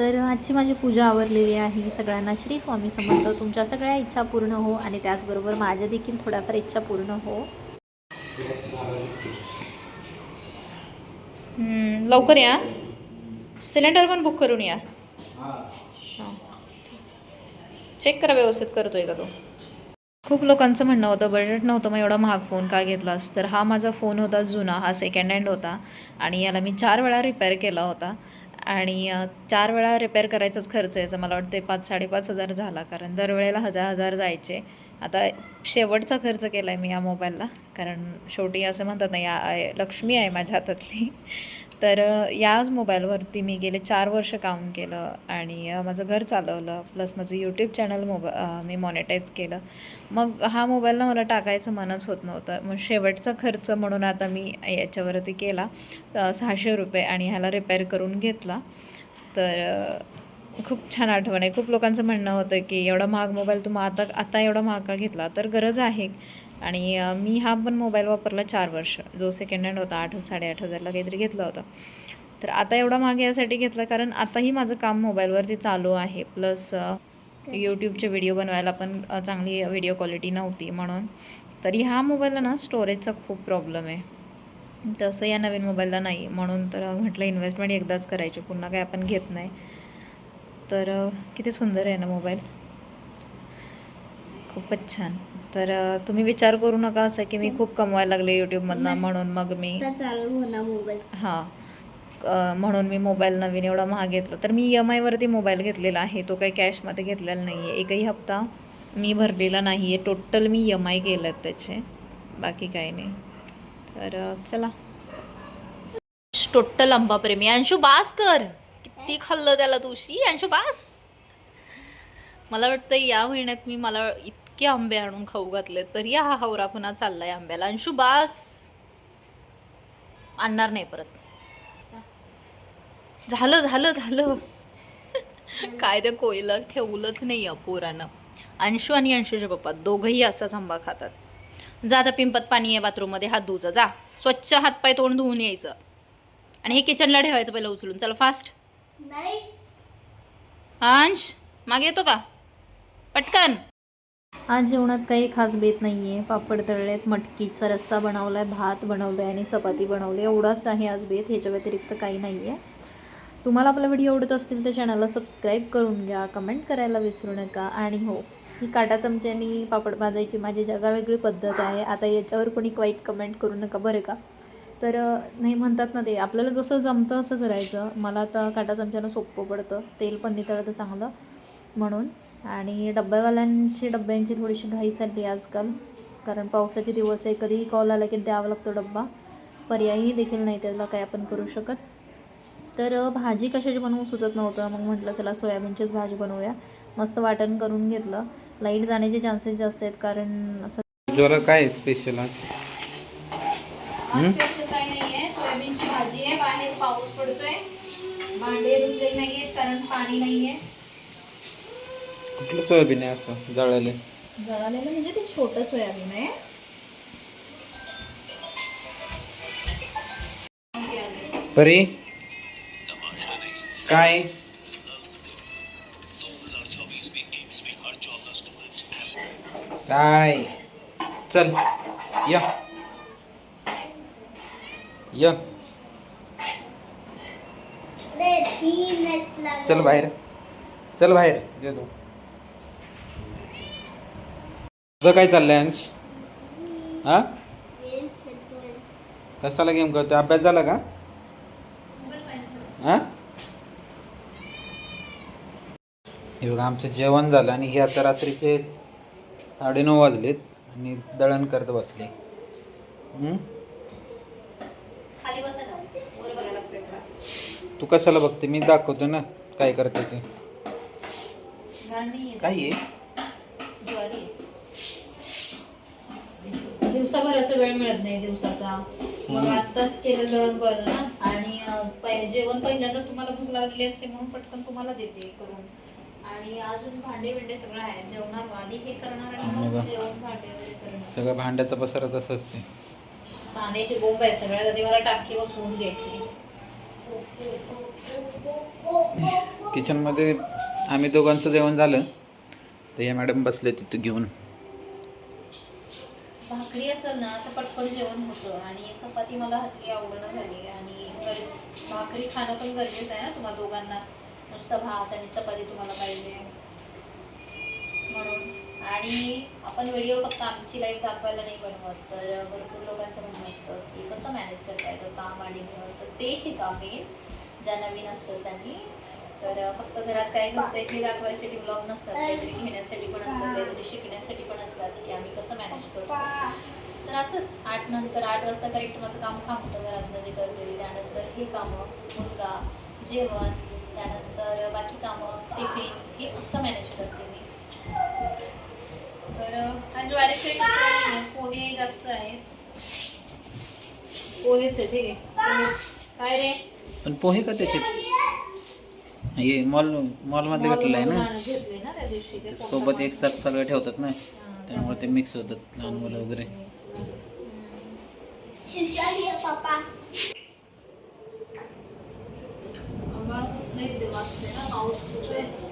तर आजची माझी पूजा आवरलेली आहे. सगळ्यांना श्री स्वामी समर्थ. तुमच्या सगळ्या इच्छा पूर्ण हो आणि त्याचबरोबर माझ्या देखील थोड्याफार इच्छा पूर्ण हो. लवकर या. सिलेंडर पण बुक करून या. हां. चेक करा व्यवस्थित करतोय का तो? खूप लोकांचं म्हणणं होतं बजेट नव्हतं मग एवढा महाग फोन का घेतलास तर हा माझा फोन होता जुना हा सेकंड हँड होता. आणि याला मी चार वेळा रिपेअर केला होता. आणि चार वेळा रिपेअर करायचाच खर्च यायचा. मला वाटतं पाच साडेपाच हजार झाला. कारण दरवेळेला हजार हजार जायचे. आता शेवटचा खर्च केला आहे मी या मोबाईलला कारण शेवटी असं म्हणतात ना या लक्ष्मी आहे माझ्या हातातली. तर याच मोबाईलवरती मी गेले चार वर्ष काम केलं आणि माझं घर चालवलं प्लस माझं यूट्यूब चॅनल मोबा मी मॉनिटाईज केलं. मग हा मोबाईलला मला टाकायचं मनच होत नव्हतं. मग शेवटचा खर्च म्हणून आता मी याच्यावरती केला सहाशे रुपये आणि ह्याला रिपेअर करून घेतला. तर खूप छान आठवण आहे. खूप लोकांचं म्हणणं होतं की एवढा महाग मोबाईल तुम्ही आता आता एवढा महाग का घेतला? तर गरज आहे. आणि मी हा पण मोबाईल वापरला चार वर्ष. जो सेकंड हँड होता आठ साडेआठ हजारला काहीतरी घेतला होता. तर आता एवढा मागे यासाठी घेतला कारण आताही माझं काम मोबाईलवरती चालू आहे. प्लस यूट्यूबचे व्हिडिओ बनवायला पण चांगली व्हिडिओ क्वालिटी नव्हती म्हणून. तरी ह्या मोबाईलला ना स्टोरेजचा खूप प्रॉब्लेम आहे. तसं या नवीन मोबाईलला नाही. म्हणून तर म्हटलं इन्व्हेस्टमेंट एकदाच करायची. पुन्हा काय आपण घेत नाही. तर किती सुंदर आहे ना मोबाईल. खूपच छान. तर तुम्ही विचार करू नका असं की मी खूप कमवायला लागले यूट्यूबमधनं म्हणून मग मी हां. म्हणून मी मोबाईल नवीन एवढा महाग घेतला. तर मी ई एम आयवरती मोबाईल घेतलेला आहे. तो काही कॅशमध्ये घेतलेला नाही आहे एकही हप्ता मी भरलेला नाही आहे टोटल मी ई एम आय केलं त्याचे. बाकी काही नाही. तर चला. टोटल आंबाप्रेमी अंशू बास कर. किती खाल्लं त्याला तुशी? अंशू बास. मला वाटतं या महिन्यात मी मला इतके आंबे आणून खाऊ घातले तरी हा हावरा पुन्हा चाललाय आंब्याला. अंशू बास आणणार नाही परत. झालं झालं झालं. काय ते कोयला ठेवलंच नाही पोरानं. अंशू आणि अंशूचे पप्पा दोघंही असाच आंबा खातात. जा आता पिंपत पाणी आहे बाथरूममध्ये हात धुवचं जा. स्वच्छ हातपाय तोंड धुवून यायचं. आणि हे किचनला ठेवायचं पहिलं उचलून. चला फास्ट नाही. अंश मागे येतो का? पटकन. आज जेवणात काही खास बेत नाही आहे पापड तळलेत मटकीचा रस्सा बनवला आहे भात बनवलं आहे आणि चपाती बनवली. एवढाच आहे आज बेत ह्याच्या व्यतिरिक्त काही नाही आहे तुम्हाला आपला व्हिडिओ आवडत असतील तर चॅनलला सबस्क्राईब करून घ्या. कमेंट करायला विसरू नका. आणि हो ही काटा चमच्यानी पापड भाजायची माझी जगावेगळी पद्धत आहे. आता याच्यावर कोणी वाईट कमेंट करू नका बरं का? तर नाही म्हणतात ना ते आपल्याला जसं जमतं असं करायचं. मला आता काटा चमच्यानं सोपं पडतं. तेल पण नितळतं चांगलं. म्हणून आणि डब्यावाल्यांची डब्यांची थोडीशी घाई चालली आजकाल. कारण पावसाचे दिवस आहे कधीही कॉल आला की द्यावा लागतो डब्बा. पर्यायही देखील नाही त्याला काय आपण करू शकत. तर भाजी कशाची बनवू सुचत नव्हतं. मग म्हटलं चला सोयाबीनचीच भाजी बनवूया. मस्त वाटण करून घेतलं. लाइट जाण्याचे चान्सेस जास्त आहेत कारण असं ज्वाला काय स्पेशल आज? काही नाहीये. सोयाबीनची भाजी आहे. बाहेर पाऊस पडतोय. भांडे धुतले नाहीयेत कारण पाणी नाहीये. कुठलं सोयाबीन आहे असं जळाले? जळालेलं म्हणजे ते छोटं सोयाबीन आहे. परी? काय? काय? चल या. या. रे तीनच लागले. चल बाहेर. चल बाहेर येतो तुझं काय चाललंय अंश? हा. कशाला गेम करतोय अभ्यास झाला का? हा? हे बघा आमचं जेवण झालं आणि हे आता रात्रीचे साडेनऊ वाजलेत आणि दळण करत बसले. तू कशाला बघते? मी दाखवतो ना काय करते ते. काय आहे ज्वारी. आहे. दिवसाभराचा वेळ मिळत नाही दिवसाचा. मग आत्ताच केलं दळण बरं ना? आणि जेवण पहिल्यांदा तुम्हाला भूक लागलेली असते म्हणून पटकन तुम्हाला देते करून. आणि अजून भांडे बिंडे सगळं आहे. जेवणार आधी हे करणार आणि. जेवण भांडे वगैरे करणार. सगळं भांड्याचा पसारा तसंच आहे. पाण्याची बोंब आहे. सगळ्यात आधी मला टाकी बसवून घ्यायची. किचनमध्ये आम्ही दोघांचं जेवण झालं. तर या मॅडम बसले तिथं घेऊन. भाकरी असेल ना तर पटपट जेवण होतं. आणि चपाती मला हल्ली आवडणं झाली. आणि भाकरी खाणं पण गरजेचं आहे ना तुम्हाला दोघांना. नुसतं भात आणि चपाती तुम्हाला पाहिजे. म्हणून. आणि आपण व्हिडिओ फक्त आमची लाईफ दाखवायला नाही बनवत. तर भरपूर लोकांचं म्हणणं असतं की कसं मॅनेज करता येतं काम आणि घर. तर ते शिका मेन ज्या नवीन असतं त्यांनी तर फक्त घरात काय घडतंय ते दाखवायसाठी ब्लॉग नसतात काहीतरी घेण्यासाठी पण असतात काहीतरी शिकण्यासाठी पण असतात की आम्ही कसं मॅनेज करतो. तर असंच आठ नंतर आठ वाजता करेक्ट माझं काम थांबतं घरातलं जे करते त्यानंतर हे कामं मुलगा जेवण त्यानंतर बाकी कामं टिफिन हे असं मॅनेज करते मी. तर हा ज्वारीचे पोहे जास्त आहेत. पोहेच आहे ठीक आहे. काय रे? पण पोहे का त्याचे हे मॉल मॉलमध्ये घेतलेलं आहे ना? ते सोबत एक साथ सगळं ठेवतात ना? त्यामुळे ते मिक्स होतात लहान मुलं वगैरे. वाजते ना पाऊस खूप आहे.